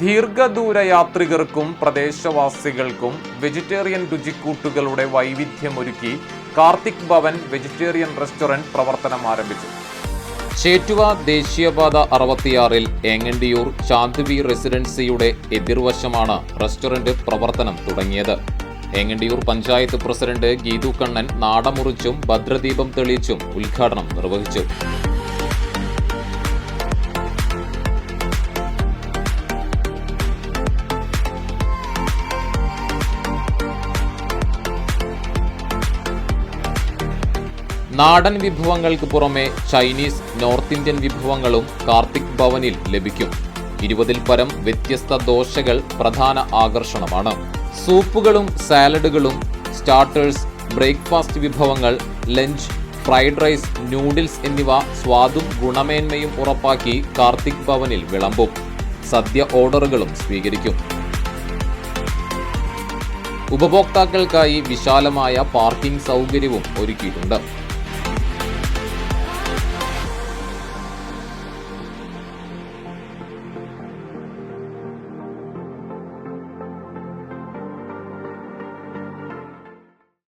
ദീർഘദൂര യാത്രികർക്കും പ്രദേശവാസികൾക്കും വെജിറ്റേറിയൻ രുചിക്കൂട്ടുകളുടെ വൈവിധ്യമൊരുക്കി കാർത്തിക് ഭവൻ വെജിറ്റേറിയൻ റെസ്റ്റോറന്റ് പ്രവർത്തനം ആരംഭിച്ചു. ചേറ്റുവ ദേശീയപാത അറുപത്തിയാറിൽ ഏങ്ങണ്ടിയൂർ ചാന്ദവി റെസിഡൻസിയുടെ എതിർവശമാണ് റെസ്റ്റോറന്റ് പ്രവർത്തനം തുടങ്ങിയത്. ഏങ്ങണ്ടിയൂർ പഞ്ചായത്ത് പ്രസിഡന്റ് ഗീതു കണ്ണൻ നാടമുറിച്ചും ഭദ്രദീപം തെളിയിച്ചും ഉദ്ഘാടനം നിർവഹിച്ചു. നാടൻ വിഭവങ്ങൾക്ക് പുറമെ ചൈനീസ് നോർത്ത് ഇന്ത്യൻ വിഭവങ്ങളും കാർത്തിക് ഭവനിൽ ലഭിക്കും. ഇരുപതിൽ പരം വ്യത്യസ്ത ദോശകൾ പ്രധാന ആകർഷണമാണ്. സൂപ്പുകളും സാലഡുകളും സ്റ്റാർട്ടേഴ്സ് ബ്രേക്ക്ഫാസ്റ്റ് വിഭവങ്ങൾ ലഞ്ച് ഫ്രൈഡ് റൈസ് നൂഡിൽസ് എന്നിവ സ്വാദും ഗുണമേന്മയും ഉറപ്പാക്കി കാർത്തിക് ഭവനിൽ വിളമ്പും. സദ്യ ഓർഡറുകളും സ്വീകരിക്കും. ഉപഭോക്താക്കൾക്കായി വിശാലമായ പാർക്കിംഗ് സൗകര്യവും ഒരുക്കിയിട്ടുണ്ട്.